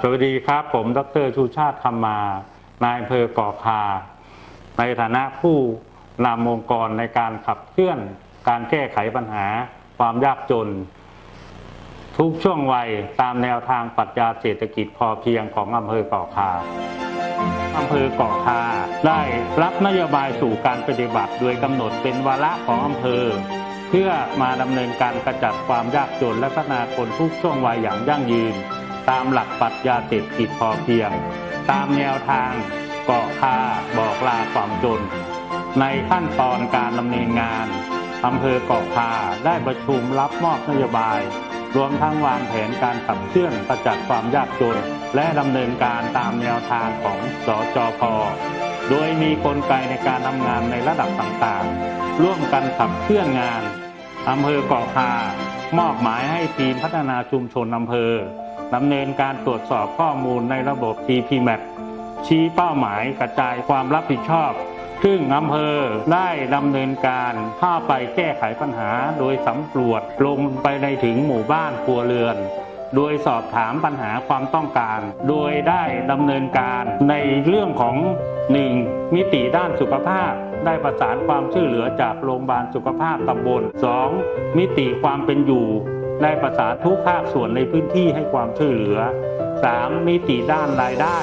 สวัสดีครับ ผม ดรชูชาติคำมานายอำเภอก่อคา ในฐานะผู้นำองค์กรในการขับเคลื่อนการแก้ไขปัญหาความยากจน ทุกช่วงวัยตามแนวทางปรัชญาเศรษฐกิจพอเพียงของอำเภอเกาะคาอำเภอเกาะคาได้รับนโยบายสู่การปฏิบัติ โดยกำหนดเป็นวาระของอำเภอ เพื่อมาดำเนินการกระจัดความยากจนและพัฒนาคนทุกช่วงวัยอย่างยั่งยืน ตามหลักปรัชญาเศรษฐกิจพอเพียง ตามแนวทางเกาะคาบอกลาความจน ในขั้นตอนการดำเนินงานอำเภอเกาะคาได้ประชุมรับมอบนโยบาย รวมทั้งวางแผนการขับเคลื่อนกระจัดความยากจน และดำเนินการตามแนวทางของสจพโดยมีกลไกในการทำงานในระดับต่างๆ ร่วมกันขับเคลื่อนงานอำเภอเกาะคา มอบหมายให้ทีมพัฒนาชุมชนอำเภอดำเนินการตรวจสอบข้อมูลในระบบ TPMAP ชี้เป้าหมายกระจายความรับผิดชอบ ซึ่งอำเภอได้ดำเนินการเข้าไปแก้ไขปัญหา โดยสำรวจลงไปในถึงหมู่บ้านครัวเรือน โดยสอบถามปัญหาความต้องการ โดยได้ดำเนินการในเรื่องของ 1. มิติด้านสุขภาพ ได้ประสานความช่วยเหลือจากโรงพยาบาลสุขภาพตำบล 2. มิติความเป็นอยู่ ได้ประสานทุกภาคส่วนในพื้นที่ให้ความช่วยเหลือ 3. มิติด้านรายได้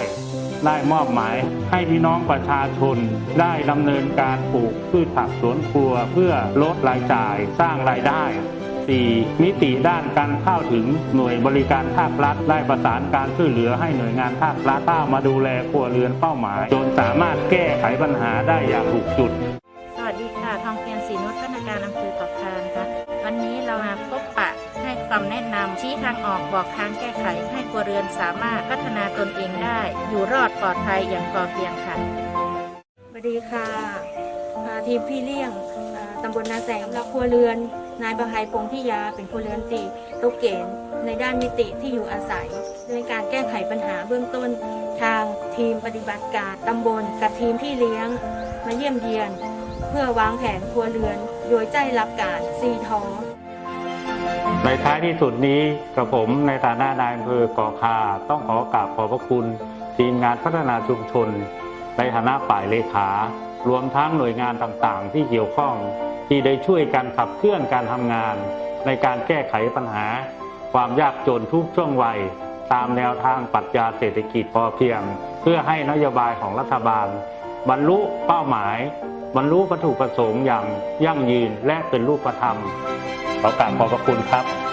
ได้มอบหมายให้พี่น้องประชาชน ได้ดำเนินการปลูกพืชผักสวนครัวเพื่อลดรายจ่ายสร้างรายได้ 4. มิติด้านการเข้าถึงหน่วยบริการภาครัฐได้ประสานการช่วยเหลือให้หน่วยงานภาครัฐเข้ามาดูแลครัวเรือนเป้าหมาย จนสามารถแก้ไขปัญหาได้อย่างถูกจุด สวัสดีค่ะ ทองเพียรศรีนุชพัฒนาการอำเภอเกาะคานะคะวันนี้เรามาพบปะให้คำแนะนำชี้ทางออกบอกทางแก้ไขให้ครัวเรือนสามารถพัฒนาตนเองได้ อยู่รอดปลอดภัยอย่างพอเพียงค่ะสวัสดีค่ะ ทีมพี่เลี้ยงตำบลนาแสงและครัวเรือน นายประภัยพงพิยาเป็นครัวเรือนตีตกเกณฑ์ในด้านมิติที่อยู่อาศัยในการแก้ไขปัญหาเบื้องต้น ทางทีมปฏิบัติการตำบลกับทีมพี่เลี้ยง มาเยี่ยมเยียน เพื่อวางแผนครัวเรือน โดยใจรับการซีทอในท้ายที่สุดนี้กับผมในฐานะนายอำเภอก่อคาต้องขอกราบขอบพระคุณ ทีมงานพัฒนาชุมชน ในฐานะฝ่ายเลขา รวมทั้งหน่วยงานต่างๆ ที่เกี่ยวข้องที่ได้ช่วยกันขับเคลื่อนการทำงาน ในการแก้ไขปัญหา ความยากจนทุกช่วงวัย ตามแนวทางปรัชญาเศรษฐกิจพอเพียง เพื่อให้นโยบายของรัฐบาล บรรลุเป้าหมาย บรรลุวัตถุประสงค์อย่างยั่งยืนและเป็นรูปธรรมขอกราบขอบพระคุณครับ